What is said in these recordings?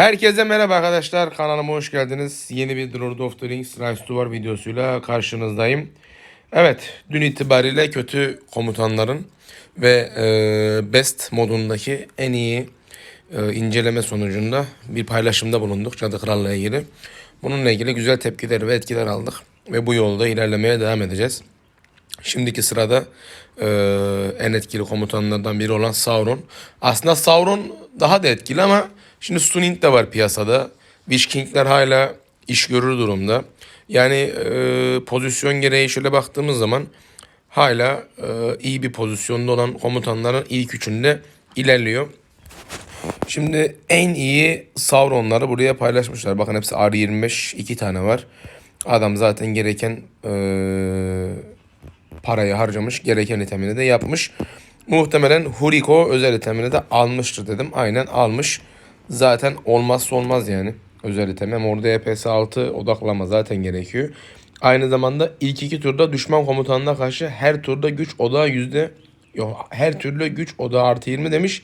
Herkese merhaba arkadaşlar. Kanalıma hoş geldiniz. Yeni bir Lord of the Rings Rise to War videosuyla karşınızdayım. Evet, dün itibariyle kötü komutanların ve e, Best modundaki en iyi e, inceleme sonucunda bir paylaşımda bulunduk Cadı Kral'la ilgili. Bununla ilgili güzel tepkiler ve etkiler aldık ve bu yolda ilerlemeye devam edeceğiz. Şimdiki sırada e, en etkili komutanlardan biri olan Sauron. Aslında Sauron daha da etkili ama şimdi Stunning de var piyasada. Witch King'ler hala iş görür durumda. Yani e, pozisyon gereği şöyle baktığımız zaman hala e, iyi bir pozisyonda olan komutanların ilk üçünde ilerliyor. Şimdi en iyi Sauron'ları buraya paylaşmışlar. Bakın hepsi R25 iki tane var. Adam zaten gereken eee parayı harcamış. Gereken itemini de yapmış. Muhtemelen Huriko özel itemini de almıştır dedim. Aynen almış. Zaten olmazsa olmaz yani. Özel item. Hem orada EPS 6 odaklama zaten gerekiyor. Aynı zamanda ilk iki turda düşman komutanına karşı her turda güç odağı yüzde yok her türlü güç odağı artı 20 demiş.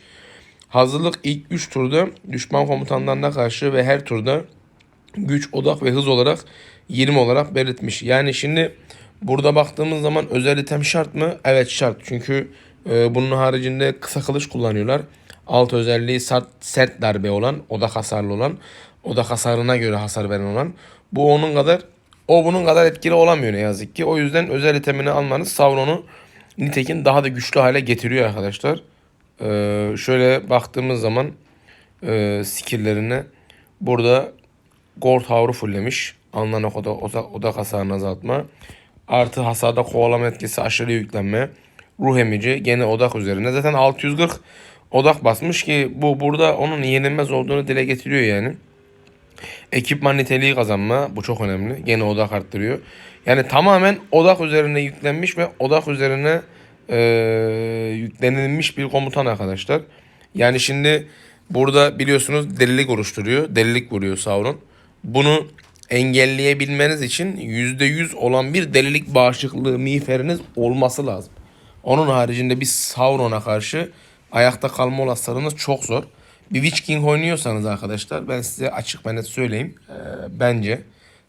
Hazırlık ilk 3 turda düşman komutanlarına karşı ve her turda güç, odak ve hız olarak 20 olarak belirtmiş. Yani şimdi burada baktığımız zaman özel item şart mı? Evet şart. Çünkü e, bunun haricinde kısa kılıç kullanıyorlar. Alt özelliği sert, sert darbe olan, odak hasarlı olan, odak hasarına göre hasar veren olan. Bu onun kadar, o bunun kadar etkili olamıyor ne yazık ki. O yüzden özel itemini almanız Sauron'u nitekim daha da güçlü hale getiriyor arkadaşlar. Ee, şöyle baktığımız zaman e, skill'lerine burada Gold Tower'u fulllemiş. Alınan oda, oda, odak hasarını azaltma. Artı hasarda kovalama etkisi aşırı yüklenme. Ruh emici gene odak üzerine. Zaten 640 odak basmış ki bu burada onun yenilmez olduğunu dile getiriyor yani. Ekipman niteliği kazanma bu çok önemli. Gene odak arttırıyor. Yani tamamen odak üzerine yüklenmiş ve odak üzerine e, yüklenilmiş bir komutan arkadaşlar. Yani şimdi burada biliyorsunuz delilik oluşturuyor. Delilik vuruyor Sauron. Bunu engelleyebilmeniz için %100 olan bir delilik bağışıklığı miğferiniz olması lazım. Onun haricinde bir Sauron'a karşı ayakta kalma olasılığınız çok zor. Bir Witch King oynuyorsanız arkadaşlar ben size açık ve net söyleyeyim. Ee, bence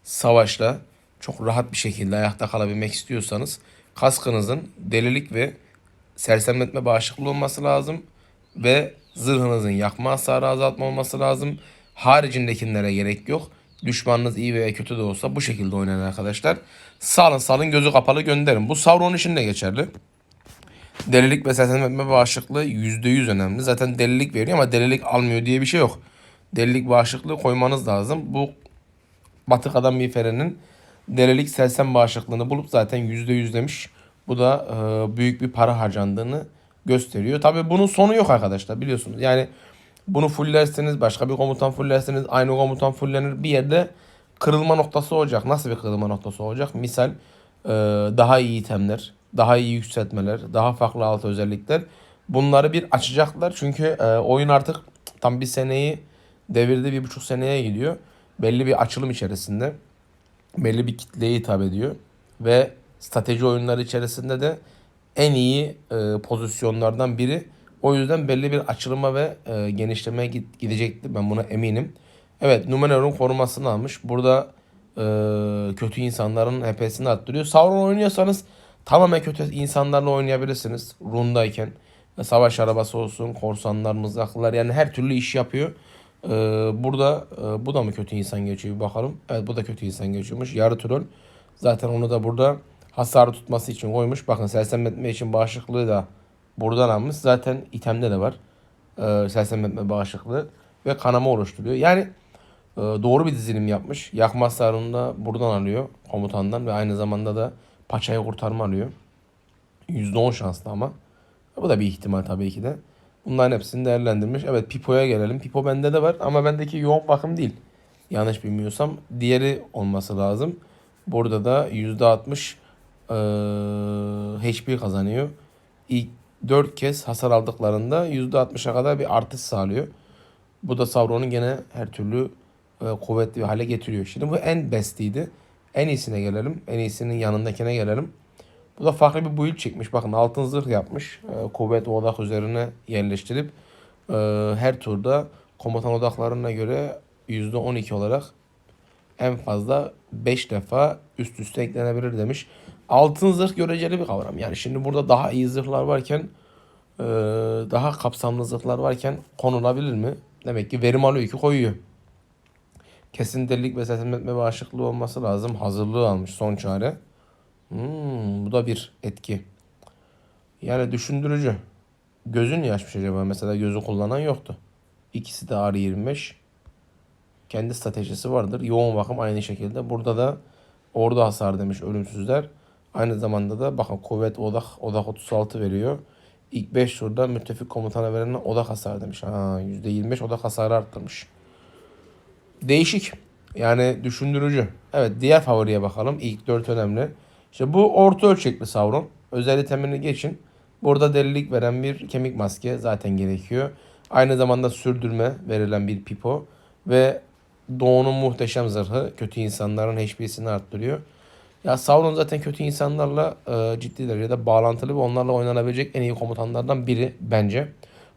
savaşla çok rahat bir şekilde ayakta kalabilmek istiyorsanız kaskınızın delilik ve sersemletme bağışıklığı olması lazım ve zırhınızın yakma hasarı azaltma olması lazım. Haricindekilere gerek yok. Düşmanınız iyi veya kötü de olsa bu şekilde oynayın arkadaşlar. Salın salın gözü kapalı gönderin. Bu Sauron için de geçerli. Delilik ve sersemletme bağışıklığı %100 önemli. Zaten delilik veriyor ama delilik almıyor diye bir şey yok. Delilik bağışıklığı koymanız lazım. Bu Batık Adam Miğferi'nin delilik sersem bağışıklığını bulup zaten %100 demiş. Bu da e, büyük bir para harcandığını gösteriyor. Tabi bunun sonu yok arkadaşlar biliyorsunuz. Yani bunu fullerseniz başka bir komutan fullerseniz aynı komutan fullenir. Bir yerde kırılma noktası olacak. Nasıl bir kırılma noktası olacak? Misal e, daha iyi itemler, daha iyi yükseltmeler, daha farklı alt özellikler. Bunları bir açacaklar. Çünkü e, oyun artık tam bir seneyi devirde bir buçuk seneye gidiyor. Belli bir açılım içerisinde. Belli bir kitleye hitap ediyor. Ve strateji oyunları içerisinde de en iyi e, pozisyonlardan biri. O yüzden belli bir açılıma ve e, genişlemeye git, gidecektir. Ben buna eminim. Evet Numenor'un korumasını almış. Burada e, kötü insanların HP'sini arttırıyor. Sauron oynuyorsanız tamamen kötü insanlarla oynayabilirsiniz. Run'dayken. Savaş arabası olsun, korsanlar, mızraklılar yani her türlü iş yapıyor. E, burada e, bu da mı kötü insan geçiyor bir bakalım. Evet bu da kötü insan geçiyormuş. Yarı troll. Zaten onu da burada hasarı tutması için koymuş. Bakın sersemletme için bağışıklığı da buradan almış. Zaten itemde de var. E, sersemletme bağışıklığı ve kanama oluşturuyor. Yani e, doğru bir dizilim yapmış. Yakma hasarını da buradan alıyor komutandan ve aynı zamanda da paçayı kurtarma alıyor. %10 şanslı ama. Bu da bir ihtimal tabii ki de. Bunların hepsini değerlendirmiş. Evet Pipo'ya gelelim. Pipo bende de var ama bendeki yoğun bakım değil. Yanlış bilmiyorsam diğeri olması lazım. Burada da %60 e, HP kazanıyor. İlk 4 kez hasar aldıklarında %60'a kadar bir artış sağlıyor. Bu da Sauron'u gene her türlü e, kuvvetli hale getiriyor. Şimdi bu en bestiydi. En iyisine gelelim. En iyisinin yanındakine gelelim. Bu da farklı bir build çekmiş. Bakın altın zırh yapmış. E, kuvvet ve odak üzerine yerleştirip e, her turda komutan odaklarına göre %12 olarak en fazla 5 defa üst üste eklenebilir demiş. Altın zırh göreceli bir kavram. Yani şimdi burada daha iyi zırhlar varken eee, daha kapsamlı zırhlar varken konulabilir mi? Demek ki verim alıyor ki koyuyor. Kesin delilik ve sesim etme bağışıklığı olması lazım. Hazırlığı almış son çare. Hmm, bu da bir etki. Yani düşündürücü. Gözü niye açmış acaba? Mesela gözü kullanan yoktu. İkisi de R25. Kendi stratejisi vardır. Yoğun bakım aynı şekilde. Burada da ordu hasar demiş ölümsüzler. Aynı zamanda da bakın kuvvet odak odak 36 veriyor. İlk 5 turda müttefik komutana verilen odak hasar demiş. Ha, %25 odak hasarı arttırmış. Değişik. Yani düşündürücü. Evet diğer favoriye bakalım. İlk 4 önemli. İşte bu orta ölçekli Sauron. Özel itemini geçin. Burada delilik veren bir kemik maske zaten gerekiyor. Aynı zamanda sürdürme verilen bir pipo. Ve Doğu'nun muhteşem zırhı kötü insanların HP'sini arttırıyor. Ya Sauron zaten kötü insanlarla e, ciddi derecede bağlantılı ve onlarla oynanabilecek en iyi komutanlardan biri bence.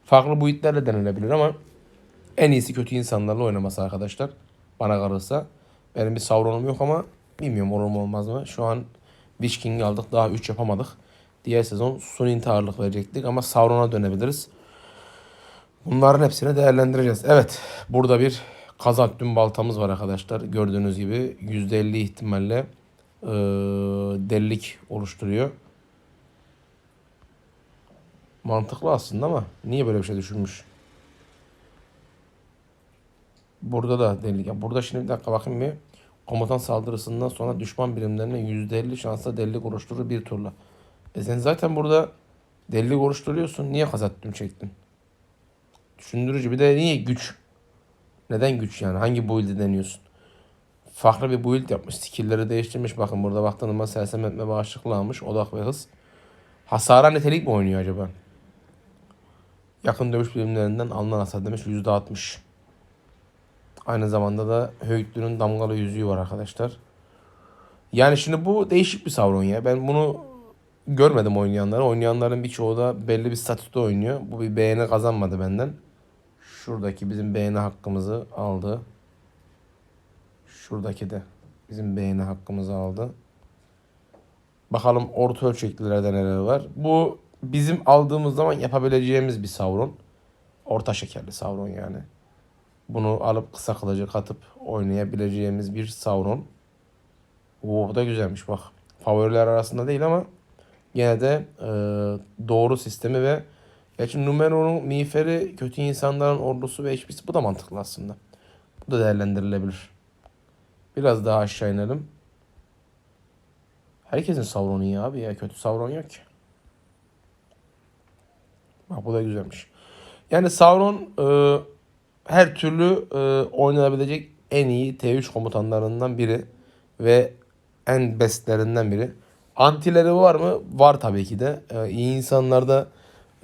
Farklı boyutlarla denilebilir ama en iyisi kötü insanlarla oynaması arkadaşlar. Bana kalırsa. Benim bir Sauron'um yok ama bilmiyorum olur mu olmaz mı. Şu an Witch King'i aldık daha 3 yapamadık. Diğer sezon sun intiharlık verecektik ama Sauron'a dönebiliriz. Bunların hepsini değerlendireceğiz. Evet burada bir kazak dün baltamız var arkadaşlar. Gördüğünüz gibi %50 ihtimalle eee delilik oluşturuyor. Mantıklı aslında ama niye böyle bir şey düşünmüş? Burada da delilik. Ya burada şimdi bir dakika bakayım bir. Komutan saldırısından sonra düşman birimlerine %50 şansla delilik oluşturur bir turla. E sen zaten burada delilik oluşturuyorsun. Niye kazattım çektin? Düşündürücü. Bir de niye güç? Neden güç yani? Hangi build'i deniyorsun? Farklı bir build yapmış. Skill'leri değiştirmiş. Bakın burada baktığınızda sersem etme bağışıklığı almış. Odak ve hız. Hasara nitelik mi oynuyor acaba? Yakın dövüş birimlerinden alınan hasar demiş %60. Aynı zamanda da Höğütlü'nün damgalı yüzüğü var arkadaşlar. Yani şimdi bu değişik bir Sauron ya. Ben bunu görmedim oynayanları. Oynayanların birçoğu da belli bir statüde oynuyor. Bu bir beğeni kazanmadı benden. Şuradaki bizim beğeni hakkımızı aldı. Şuradaki de bizim beğeni hakkımızı aldı. Bakalım orta ölçeklilerde neler var. Bu bizim aldığımız zaman yapabileceğimiz bir Sauron. Orta şekerli Sauron yani. Bunu alıp kısa kılıcı katıp oynayabileceğimiz bir Sauron. Oo, bu da güzelmiş bak. Favoriler arasında değil ama gene de e, doğru sistemi ve Gerçi Numero'nun miğferi kötü insanların ordusu ve HP'si bu da mantıklı aslında. Bu da değerlendirilebilir. Biraz daha aşağı inelim. Herkesin Sauron'u iyi abi ya. Kötü Sauron yok ki. Bak bu da güzelmiş. Yani Sauron e, her türlü e, oynanabilecek en iyi T3 komutanlarından biri ve en bestlerinden biri. Antileri var mı? Var tabii ki de. E, iyi insanlarda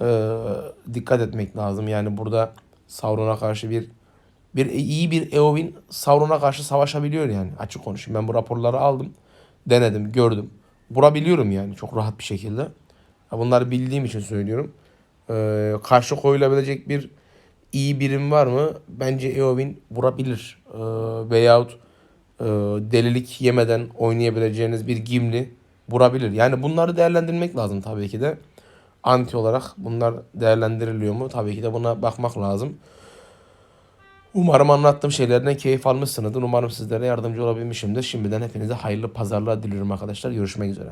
e, dikkat etmek lazım. Yani burada Sauron'a karşı bir bir iyi bir Eowyn Sauron'a karşı savaşabiliyor yani. Açık konuşayım. Ben bu raporları aldım. Denedim, gördüm. Vurabiliyorum yani çok rahat bir şekilde. Bunları bildiğim için söylüyorum. Ee, karşı koyulabilecek bir iyi birim var mı? Bence Eowyn vurabilir. Ee, veyahut e, delilik yemeden oynayabileceğiniz bir Gimli vurabilir. Yani bunları değerlendirmek lazım tabii ki de. Anti olarak bunlar değerlendiriliyor mu? Tabii ki de buna bakmak lazım. Umarım anlattığım şeylerden keyif almışsınızdır. Umarım sizlere yardımcı olabilmişimdir. Şimdiden hepinize hayırlı pazarlar diliyorum arkadaşlar. Görüşmek üzere.